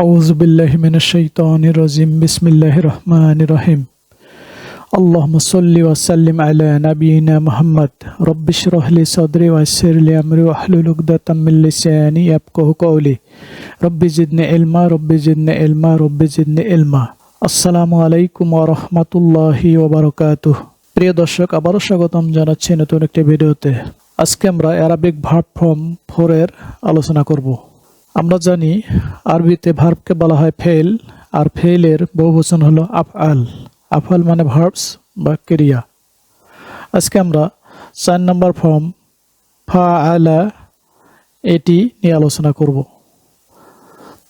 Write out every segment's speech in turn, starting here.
أعوذ بالله من الشيطان الرجيم بسم الله الرحمن الرحيم اللهم صل وسلم على نبينا محمد رب اشرح لي صدري ويسر لي أمري واحلل عقدة من لساني يفقهوا قولي رب زدني علما رب زدني علما رب زدني علما আসসালামু আলাইকুম ওরহমতুল্লাহি ওবরকাতুহ প্রিয় দর্শক আবারও স্বাগতম জানাচ্ছি নতুন একটি ভিডিওতে আজকে আমরা অ্যারাবিক ভার্ব ফর্ম ফোরের আলোচনা করব আমরা জানি আরবিতে ভার্বকে বলা হয় ফেল আর ফেলের বহুবচন হলো আফআল আফআল মানে ভার্বস বা ক্রিয়া। আজকে আমরা চার নম্বর ফর্ম ফা আলা এটি নিয়ে আলোচনা করব।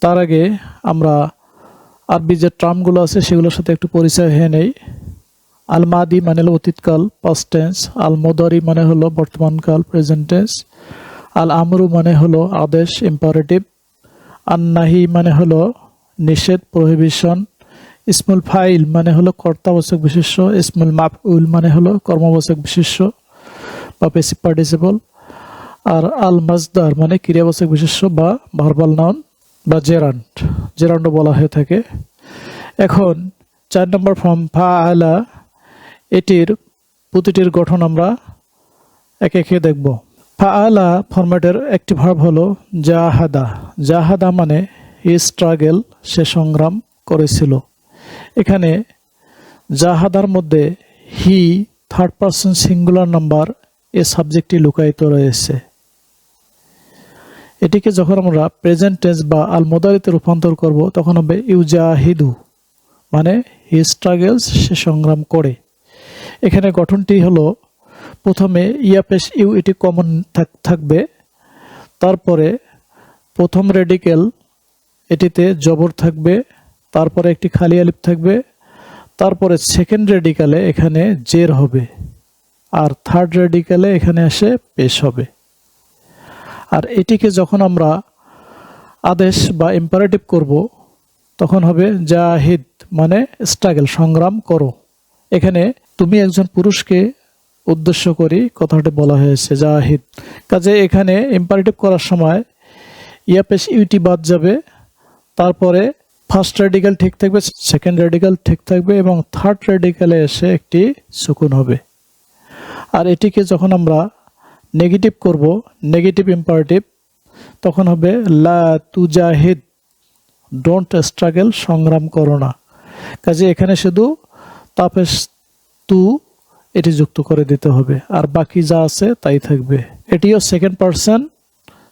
তার আগে আমরা আরবি যে টার্মগুলো আছে সেগুলোর সাথে একটু পরিচয় হয়ে নেই। আল মাদি মানে হলো অতীতকাল পাস্ট টেন্স আল মোদারি মানে হলো বর্তমানকাল প্রেজেন্ট টেন্স আল আমরু মানে হলো আদেশ ইম্পারেটিভ আন নাহি মানে হলো নিষেধ, প্রহিবিশন। ইসমুল ফাইল মানে হলো কর্তাবাচক বিশেষ্য। ইসমুল মাফউল মানে হলো কর্মবাচক বিশেষ্য বা পেসিভ পার্টিসিপল আর আল মাজদার মানে ক্রিয়াবাচক বিশেষ্য বা ভার্বাল নাউন বা জেরান্ট জেরান্ডও বলা হয়ে থাকে। এখন চার নম্বর ফর্ম ফা আলা এটির প্রতিটির গঠন আমরা একে একে দেখব। ফা আলা ফরম্যাটের একটি ভার্ব হলো জাহাদা। জাহাদা মানে স্ট্রাগেল সে সংগ্রাম করেছিল। এখানে জাহাদার মধ্যে he third person singular number এ সাবজেক্টটি লুকায়িত রয়েছে। এটিকে যখন আমরা প্রেজেন্ট টেন্স বা আলমোদারিতে রূপান্তর করব, তখন হবে ইউজাহিদু মানে হি স্ট্রাগেলস সে সংগ্রাম করে। এখানে গঠনটি হলো প্রথমে ইয়াপেশ ইউ এটি কমন থাকবে। তারপরে প্রথম রেডিকেল এটিতে জবর থাকবে, তারপরে একটি খালি আলিপ থাকবে, তারপরে সেকেন্ড রেডিকালে এখানে জের হবে, আর থার্ড রেডিকালে এখানে এসে পেশ হবে। আর এটিকে যখন আমরা আদেশ বা ইম্পারেটিভ করব, তখন হবে জাহিদ মানে স্ট্রাগল সংগ্রাম করো। এখানে তুমি একজন পুরুষকে উদ্দেশ্য করি কথাটি বলা হয়েছে, জাহিদ। কাজে এখানে ইম্পারেটিভ করার সময় ইয়া ইয়াপেশ ইউটি বাদ যাবে, তারপরে ফার্স্ট রেডিক্যাল ঠিক থাকবে সেকেন্ড রেডিক্যাল ঠিক থাকবে এবং থার্ড রেডিক্যালে এসে একটি সুকুন হবে। আর এটিকে যখন আমরা নেগেটিভ করব নেগেটিভ ইম্পারেটিভ তখন হবে, লা তুজাহিদ ডোন্ট স্ট্রাগল সংগ্রাম করো না। কাজে এখানে শুধু তাপেস তু এটি যুক্ত করে দিতে হবে। আর বাকি যা আছে তাই থাকবে। এটিও সেকেন্ড পার্সন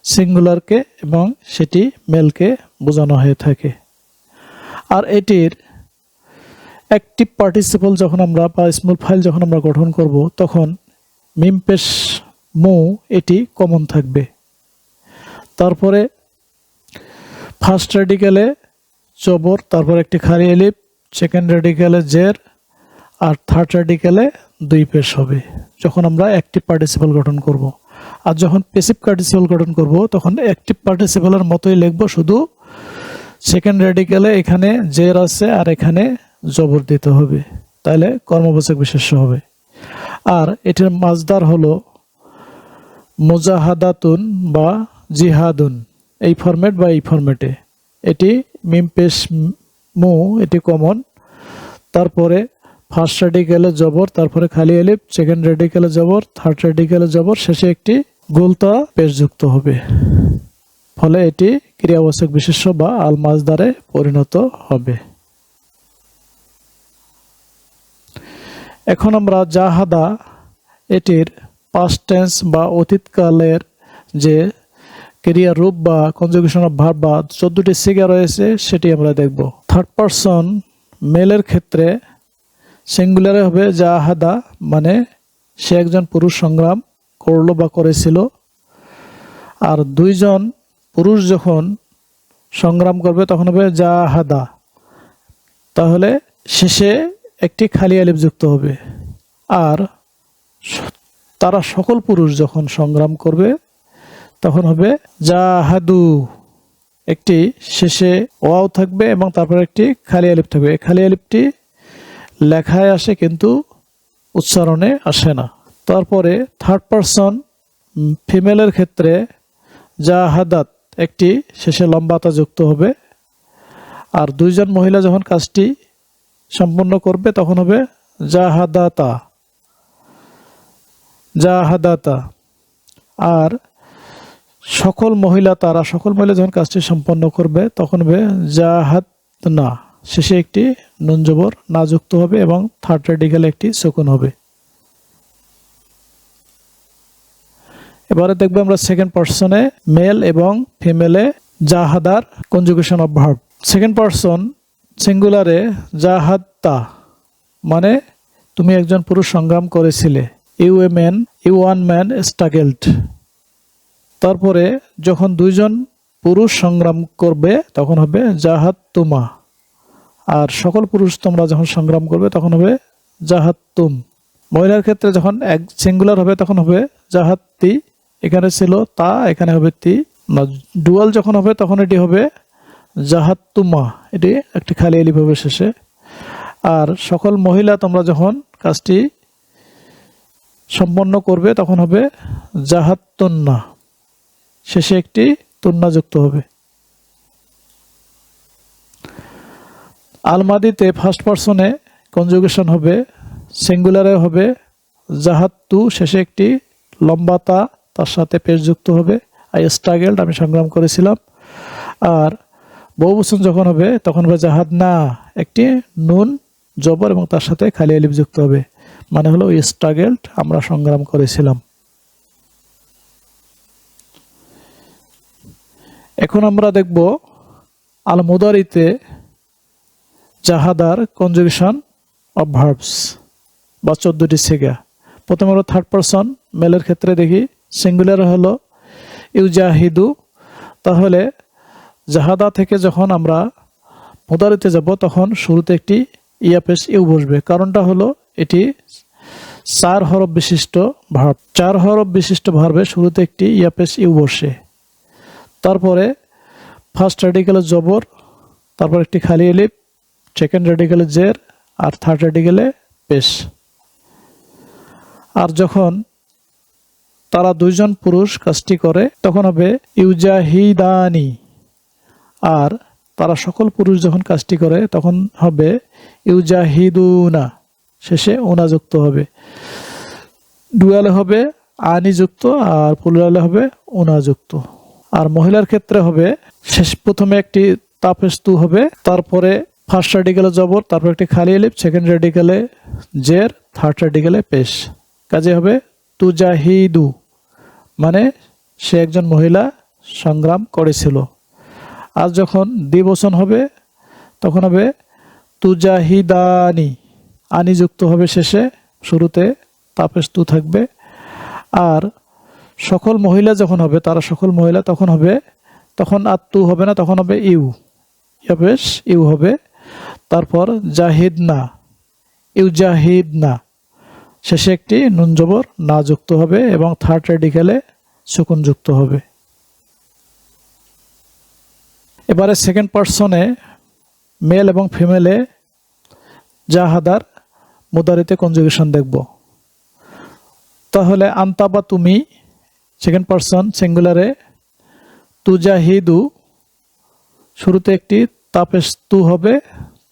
সিঙ্গুলারকে এবং সেটি মেলকে বোঝানো হয়ে থাকে। আর এটির অ্যাক্টিভ পার্টিসিপল যখন আমরা বা স্মল ফাইল যখন আমরা গঠন করব, তখন মিমপেশ মু এটি কমন থাকবে। তারপরে ফার্স্ট রেডিক্যালে চবর, তারপর একটি খালি এলিপ সেকেন্ড রেডিক্যালে জের আর থার্ড রেডিক্যালে দুই পেশ হবে। যখন আমরা অ্যাক্টিভ পার্টিসিপাল গঠন করব। আর যখন পেসিভ পার্টিসিপাল গঠন করব, তখন অ্যাক্টিভ পার্টিসিপালের মতোই লিখব শুধু সেকেন্ড রেডিক্যালে এখানে জের আছে আর এখানে জবর দিতে হবে। তাহলে কর্মবাচক বিশেষ্য হবে। আর এটির মাজদার হলো মুজাহাদাতুন বা জিহাদুন। এই ফরম্যাট বা এই ফরম্যাটে এটি মিমপেশ মু, এটি কমন তারপরে ফার্স্ট রেডিক্যালে জবর, তারপরে খালি এলিপ সেকেন্ড রেডিক্যালে জবর থার্ড রেডিক্যালে জবর, শেষে একটি গোলতা পেশ যুক্ত হবে। ফলে এটি ক্রিয়াবাচক বিশেষ্য বা আলমাজদারে পরিণত হবে। এখন আমরা জাহাদা, এটির পাস্ট টেন্স বা অতীতকালের যে ক্রিয়া রূপ বা কনজুগেশন অফ ভার্ব বা চোদ্দটি সিগা রয়েছে, সেটি আমরা দেখব। থার্ড পারসন মেলের ক্ষেত্রে সিঙ্গুলারে হবে জাহাদা মানে সে একজন পুরুষ সংগ্রাম করল বা করেছিল। আর দুইজন পুরুষ যখন সংগ্রাম করবে, তখন হবে জাহাদা তাহলে শেষে একটি খালি আলিপ যুক্ত হবে। আর তারা সকল পুরুষ যখন সংগ্রাম করবে, তখন হবে জাহাদু একটি শেষে ওয়াও থাকবে এবং তারপর একটি খালি আলিপ থাকবে। এই খালি আলিপটি লেখায় আসে কিন্তু উচ্চারণে আসে না। তারপরে থার্ড পারসন ফিমেলের ক্ষেত্রে জাহাদাত একটি শেষে লম্বাতা যুক্ত হবে। আর দুইজন মহিলা যখন কাজটি সম্পন্ন করবে, তখন হবে যা হাদাতা। জাহাদাতা জাহাদাতা আর সকল মহিলা, তারা সকল মহিলা যখন কাজটি সম্পন্ন করবে, তখন হবে জাহাদ না শেষে একটি নুন জবর না যুক্ত হবে এবং থার্ড রেডিক্যাল একটি শকুন হবে। এবারে দেখব আমরা সেকেন্ড পার্সনে মেল এবং ফিমেলে জাহাদার conjugation of verb second person সিঙ্গুলারে জাহাদতা মানে তুমি একজন পুরুষ সংগ্রাম করেছিলে। You a man you one man struggled তারপরে যখন দুইজন পুরুষ সংগ্রাম করবে, তখন হবে জাহাদ তুমা আর সকল পুরুষ তোমরা যখন সংগ্রাম করবে, তখন হবে জাহাদ তুম মহিলার ক্ষেত্রে যখন এক সিঙ্গুলার হবে, তখন হবে জাহাদ তি এখানে ছিল তা, এখানে হবে তি। ডুয়াল যখন হবে, তখন এটি হবে জাহাদ তুমা এটি একটি খালি এলিফ হবে শেষে। আর সকল মহিলা তোমরা যখন কাজটি সম্পন্ন করবে, তখন হবে জাহাদ তন্না শেষে একটি তন্না যুক্ত হবে। আলমাদিতে ফার্স্ট পার্সনে কনজুগেশন হবে সিঙ্গুলারে হবে জাহাত্তু শেষে একটি লম্বা তা, তার সাথে পেশ যুক্ত হবে, আই স্ট্রাগেলড আমি সংগ্রাম করেছিলাম। আর বহু বহুবচন যখন হবে, তখন হবে জাহাদ না, একটি নুন, জবর এবং তার সাথে খালি আলিফ যুক্ত হবে। মানে হলো ওই স্ট্রাগেলড আমরা সংগ্রাম করেছিলাম। এখন আমরা দেখব আল মুদারিতে জাহাদার কনজুগেশন অফ ভার্বস বা চোদ্দটি সেগা প্রথমে হলো থার্ড পারসন মেলের ক্ষেত্রে দেখি সিঙ্গুলার হলো ইউজাহিদু। তাহলে জাহাদা থেকে যখন আমরা মুদারিতে যাব, তখন শুরুতে একটি ইয়াপেস ইউ বসবে। কারণটা হলো এটি চার হরফ বিশিষ্ট ভার্ব চার হরফ বিশিষ্ট ভার্বে শুরুতে একটি ইয়াপেস ইউ বসে। তারপরে ফার্স্ট রেডিকেলের জবর, তারপর একটি খালি এলিপ সেকেন্ড রেডিকেলে জের আর থার্ড রেডিকেলে পেশ। আর যখন তারা দুইজন পুরুষ কাজটি করে, তখন হবে ইউজাহিদানি। আর তারা সকল পুরুষ যখন কাজটি করে, তখন হবে ইউজাহিদুনা। শেষে ওনা যুক্ত হবে। ডুয়ালে হবে আনি যুক্ত আর পুলুরালে হবে ওনা যুক্ত। আর মহিলার ক্ষেত্রে হবে, শেষ প্রথমে একটি তাপেস্তু হবে, তারপরে ফার্স্ট রেডিকেলে জবর, তারপর একটি খালি এলিপ সেকেন্ড রেডিকেলে জের থার্ড রেডিকেলে পেশ। কাজে হবে তুজাহিদু মানে সে একজন মহিলা সংগ্রাম করেছিল। আর যখন দ্বিবচন হবে, তখন হবে তুজাহিদানি। আনি যুক্ত হবে শেষে, শুরুতে তাপেস তু থাকবে। আর সকল মহিলা যখন হবে, তারা সকল মহিলা তখন হবে, তখন আর তু হবে না, তখন হবে ইউ। ইয়াবেশ ইউ হবে তারপর জাহিদ না ইউ জাহিদ না শেষে একটি নুন জবর না যুক্ত হবে এবং থার্ড রেডিকেলে সুকুন যুক্ত হবে। এবারে সেকেন্ড পার্সনে মেল এবং ফিমেলে জাহাদার মুদারিতে কনজুগেশন দেখব। তাহলে আন্তা বা তুমি সেকেন্ড পার্সন সিঙ্গুলারে তুজাহিদু, শুরুতে একটি তাপেস তু হবে,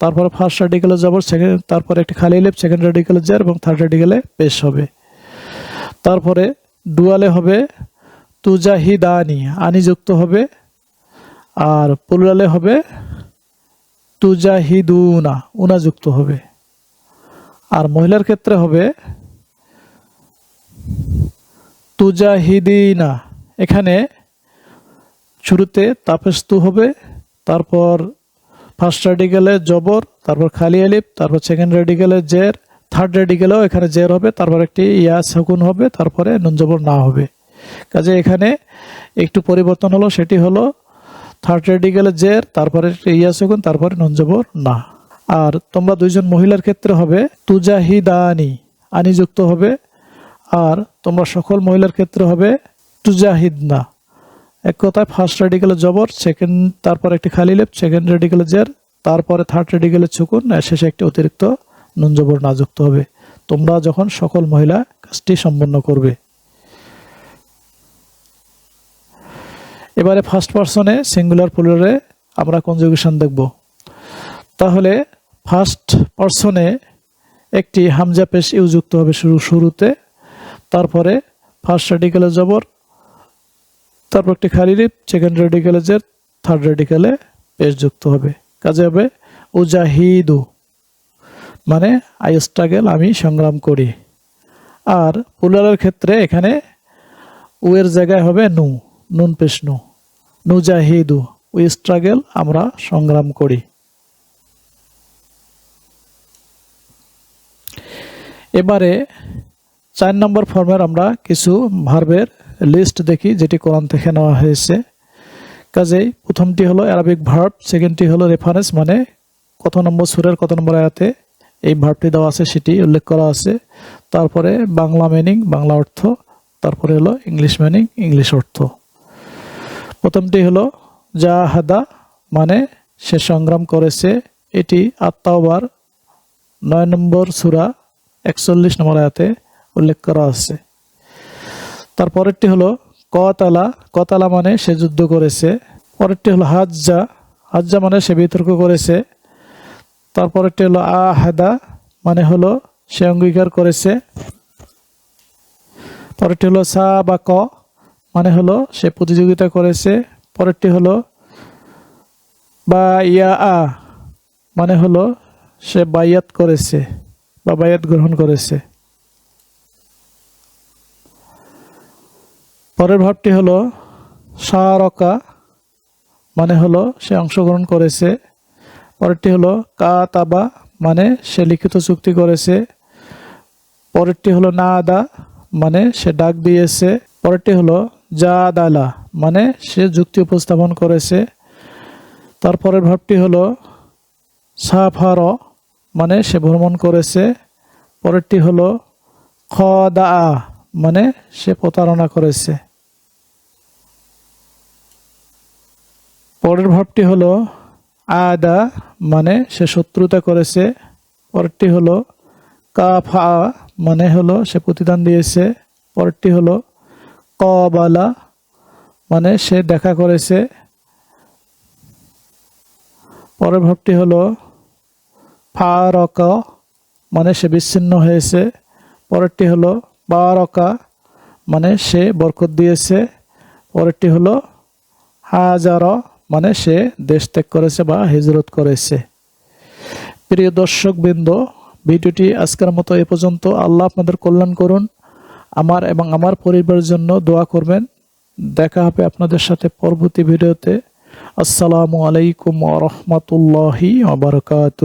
তারপর ফার্স্ট রেডিকেলে যাব সেকেন্ড তারপরে একটি খালি লেপ সেকেন্ড রেডিকেলে যার এবং থার্ড রেডিকেলে পেশ হবে। তারপরে ডুয়ালে হবে তুজাহিদানি আনি যুক্ত হবে, আর পুলুরালে হবে তুজাহিদুনা উনা যুক্ত হবে। আর মহিলার ক্ষেত্রে হবে তুজাহিদিনা, এখানে শুরুতে তাপেস্তু হবে, তারপর ফার্স্ট রেডিকেলে জবর, তারপর খালি আলিপ তারপর সেকেন্ড রেডিকেলে জের থার্ড রেডিকেলেও এখানে জের হবে, তারপর একটি ইয়া শকুন হবে, তারপরে নুন জবর না হবে। কাজে এখানে একটু পরিবর্তন হলো, সেটি হলো থার্ড রেডিকেলে জের, তারপরে একটি ইয়া শকুন তারপরে নুন জবর না। আর তোমরা দুইজন মহিলার ক্ষেত্রে হবে, তুজাহিদানি আনি যুক্ত হবে। আর তোমরা সকল মহিলার ক্ষেত্রে হবে, তুজাহিদনা। এক কথায় ফার্স্ট রেডিকেলে জবর সেকেন্ড তারপর একটি খালি লেপ সেকেন্ড রেডিকেলে জের, তারপরে থার্ড রেডিকেলে চুকুন শেষে একটি অতিরিক্ত নুন জবর না যুক্ত হবে। তোমরা যখন সকল মহিলা কাজটি সম্পন্ন করবে। এবারে ফার্স্ট পার্সনে সিঙ্গুলার পুলারে আমরা কনজুগেশন দেখব। তাহলে ফার্স্ট পার্সনে একটি হামজা পেশ ইউ যুক্ত হবে শুরু, শুরুতে, তারপরে ফার্স্ট রেডিকেলে জবর তারপর একটি খালি লিপ সেকেন্ড রেডিকেলে জের থার্ড রেডিকেলে পেশ যুক্ত হবে। কাজে হবে উজাহিদু মানে আই স্ট্রাগেল আমি সংগ্রাম করি। আর পুলারের ক্ষেত্রে এখানে উয়ের জায়গায় হবে নু, নুন পেশ নু। নুজাহিদু উই স্ট্রাগেল আমরা সংগ্রাম করি। এবারে চার নম্বর ফর্মের আমরা কিছু ভার্বের লিস্ট দেখি, যেটি কোরআন থেকে নেওয়া হয়েছে। কাজেই প্রথমটি হলো অ্যারাবিক ভার্ব সেকেন্ডটি হলো রেফারেন্স মানে কত নম্বর সুরের কত নম্বর আয়াতে এই ভার্বটি দেওয়া আছে, সেটি উল্লেখ করা আছে। তারপরে বাংলা মিনিং বাংলা অর্থ, তারপরে হলো ইংলিশ মিনিং ইংলিশ অর্থ। প্রথমটি হলো জাহাদা মানে সে সংগ্রাম করেছে। এটি আত্মাওবার, নয় নম্বর সুরা, একচল্লিশ নম্বর আয়াতে উল্লেখ করা আছে। তারপরেরটি হলো, কতালা। কতালা মানে সে যুদ্ধ করেছে। পরেরটি হলো, হাজ্জা। হাজ্জা মানে সে বিতর্ক করেছে। তারপরেরটি হলো, আহাদা মানে হলো সে অঙ্গীকার করেছে। পরেরটি হলো সা বা ক মানে হলো সে প্রতিযোগিতা করেছে। পরেরটি হলো বা ইয়া আ মানে হলো সে বাইয়াত করেছে বা বাইয়াত গ্রহণ করেছে। পরের ভাবটি হলো সারকা মানে হলো সে অংশগ্রহণ করেছে। পরেরটি হলো কা তাবা মানে সে লিখিত চুক্তি করেছে। পরেরটি হলো না আদা মানে সে ডাক দিয়েছে। পরেরটি হলো যা দালা মানে সে যুক্তি উপস্থাপন করেছে। তারপরের ভাবটি হলো সাফার মানে সে ভ্রমণ করেছে। পরেরটি হলো খ দা মানে সে প্রতারণা করেছে। পরের ভাবটি হলো, আদা মানে সে শত্রুতা করেছে। পরেরটি হলো, কাফা মানে হলো সে প্রতিদান দিয়েছে। পরেরটি হলো, কবালা মানে সে দেখা করেছে। পরের ভাবটি হলো, ফারক মানে সে বিচ্ছিন্ন হয়েছে। পরেরটি হলো, বারকা মানে সে বরকত দিয়েছে। পরেরটি হলো, হাজার মানে সে দেশ ত্যাগ করেছে বা হিজরত করেছে। প্রিয় দর্শক বৃন্দ ভিডিওটি আজকের মতো এ পর্যন্ত। আল্লাহ আপনাদের কল্যাণ করুন। আমার এবং আমার পরিবারের জন্য দোয়া করবেন। দেখা হবে আপনাদের সাথে পরবর্তী ভিডিওতে। আসসালামু আলাইকুম রহমতুল্লাহি আবরকাত